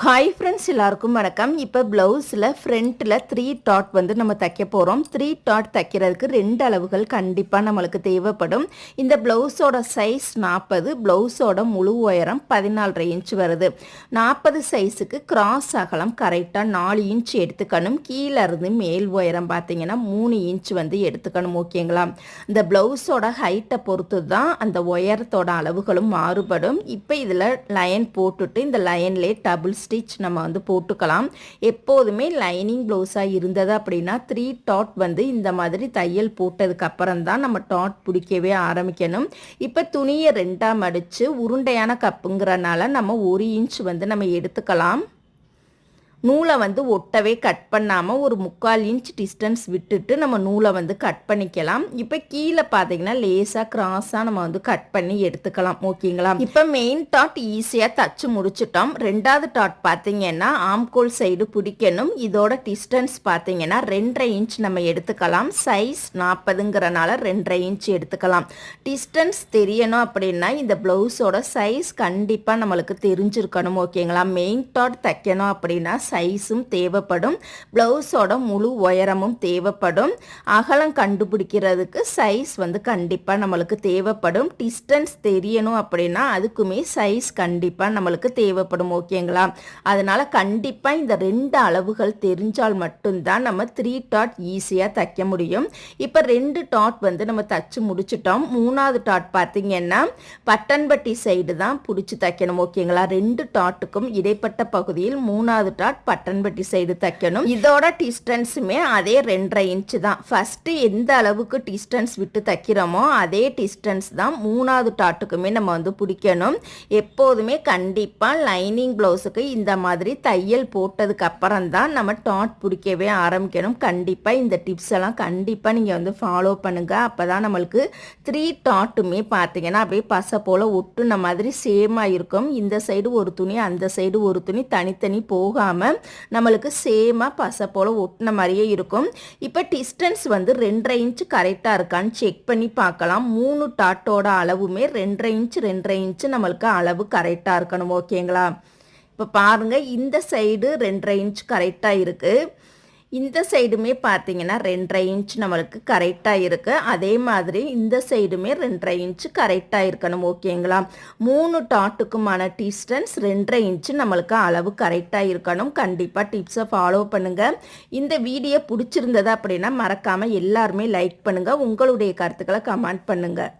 Hi friends எல்லாருக்கும் வணக்கம். இப்போ ப்ளவுஸில் ஃப்ரண்ட்டில் த்ரீ டாட் வந்து நம்ம தைக்க போகிறோம் த்ரீ டாட் தைக்கிறதுக்கு ரெண்டு அளவுகள் கண்டிப்பாக நம்மளுக்கு தேவைப்படும். இந்த ப்ளவுஸோட சைஸ் நாற்பது ப்ளவுஸோட முழு உயரம் பதினாலரை இன்ச் வருது. நாற்பது சைஸுக்கு கிராஸ் அகலம் கரெக்டாக நாலு இன்ச் எடுத்துக்கணும். கீழே இருந்து மேல் உயரம் பார்த்தீங்கன்னா மூணு இன்ச் வந்து எடுத்துக்கணும் ஓகேங்களா? இந்த ப்ளவுஸோட ஹைட்டை பொறுத்து தான் அந்த உயரத்தோட அளவுகளும் மாறுபடும். இப்போ இதில் லைன் போட்டுட்டு இந்த லைன்லேயே டபுள்ஸ் ஸ்டிச் நம்ம வந்து போட்டுக்கலாம். எப்போதுமே லைனிங் ப்ளவுஸாக இருந்தது அப்படின்னா த்ரீ டாட் வந்து இந்த மாதிரி தையல் போட்டதுக்கு அப்புறம் தான் நம்ம டாட் பிடிக்கவே ஆரம்பிக்கணும். இப்போ துணியை ரெண்டாக மடித்து உருண்டையான கப்புங்கிறனால நம்ம ஒரு இன்ச் வந்து நம்ம எடுத்துக்கலாம். நூலை வந்து ஒட்டவே கட் பண்ணாமல் ஒரு முக்கால் இன்ச் டிஸ்டன்ஸ் விட்டுட்டு நம்ம நூலை வந்து கட் பண்ணிக்கலாம். இப்போ கீழே பார்த்தீங்கன்னா லேசாக கிராஸாக நம்ம வந்து கட் பண்ணி எடுத்துக்கலாம். ஓகேங்களா? இப்போ மெயின் டாட் ஈஸியாக தச்சு முடிச்சிட்டோம். ரெண்டாவது டாட் பார்த்தீங்கன்னா ஆம்கோல் சைடு பிடிக்கணும். இதோட டிஸ்டன்ஸ் பார்த்தீங்கன்னா ரெண்டரை இன்ச் நம்ம எடுத்துக்கலாம். சைஸ் நாற்பதுங்கிறனால ரெண்டரை இன்ச் எடுத்துக்கலாம். டிஸ்டன்ஸ் தெரியணும் அப்படின்னா இந்த ப்ளவுஸோட சைஸ் கண்டிப்பாக நம்மளுக்கு தெரிஞ்சிருக்கணும். ஓகேங்களா? மெயின் டாட் தைக்கணும் அப்படின்னா சைஸும் தேவைப்படும். ப்ளவுஸோட முழு உயரமும் தேவைப்படும். அகலம் கண்டுபிடிக்கிறதுக்கு சைஸ் வந்து கண்டிப்பாக நம்மளுக்கு தேவைப்படும். டிஸ்டன்ஸ் தெரியணும் அப்படின்னா அதுக்குமே சைஸ் கண்டிப்பாக நம்மளுக்கு தேவைப்படும் ஓகேங்களா? அதனால் கண்டிப்பாக இந்த ரெண்டு அளவுகள் தெரிஞ்சால் மட்டும்தான் நம்ம த்ரீ டாட் ஈஸியாக தைக்க முடியும். இப்போ ரெண்டு டாட் வந்து நம்ம தச்சு முடிச்சிட்டோம். மூணாவது டாட் பார்த்தீங்கன்னா பட்டன்பட்டி சைடு தான் பிடிச்சி தைக்கணும் ஓகேங்களா? ரெண்டு டாட்டுக்கும் இடைப்பட்ட பகுதியில் மூணாவது டாட் பட்டன்பட்டி சைடு தைக்கணும். இதோட டிஸ்டன்ஸுமே அதே ரெண்டரை இன்ச்சு தான். ஃபஸ்ட்டு எந்த அளவுக்கு டிஸ்டன்ஸ் விட்டு தைக்கிறோமோ அதே டிஸ்டன்ஸ் தான் மூணாவது டாட்டுக்குமே நம்ம வந்து பிடிக்கணும். எப்போதுமே கண்டிப்பாக லைனிங் ப்ளவுஸுக்கு இந்த மாதிரி தையல் போட்டதுக்கு அப்புறம் தான் நம்ம டாட் பிடிக்கவே ஆரம்பிக்கணும். கண்டிப்பாக இந்த டிப்ஸ் எல்லாம் கண்டிப்பாக நீங்கள் வந்து ஃபாலோ பண்ணுங்கள் அப்போ தான் நம்மளுக்கு த்ரீ டாட்டுமே பார்த்தீங்கன்னா அப்படியே பசை போல் ஒட்டுன மாதிரி சேமாக இருக்கும். இந்த சைடு ஒரு துணி அந்த சைடு ஒரு துணி தனித்தனி போகாமல் நம்மளுக்கு சேமாக பசை போல் ஒட்டின மாதிரியே இருக்கும். இப்போ டிஸ்டன்ஸ் வந்து ரெண்டரை இன்ச் கரெக்டாக இருக்கான்னு செக் பண்ணி பார்க்கலாம். மூணு டாட்டோட அளவுமே ரெண்டரை இன்ச் ரெண்டரை இன்ச்சு நம்மளுக்கு அளவு கரெக்டாக இருக்கணும் ஓகேங்களா இப்போ பாருங்கள் இந்த சைடு ரெண்டரை இன்ச் கரெக்டாக இருக்குது இந்த சைடுமே பார்த்தீங்கன்னா ரெண்டரை இன்ச் நம்மளுக்கு கரெக்டாக இருக்குது அதே மாதிரி இந்த சைடுமே ரெண்டரை இன்ச்சு கரெக்டாக இருக்கணும் ஓகேங்களா மூணு டாட்டுக்குமான டிஸ்டன்ஸ் ரெண்டரை இன்ச்சு நம்மளுக்கு அளவு கரெக்டாக இருக்கணும். கண்டிப்பாக டிப்ஸை ஃபாலோ பண்ணுங்கள் இந்த வீடியோ பிடிச்சிருந்தது அப்படின்னா மறக்காமல் எல்லாருமே லைக் பண்ணுங்கள் உங்களுடைய கருத்துக்களை கமெண்ட் பண்ணுங்கள்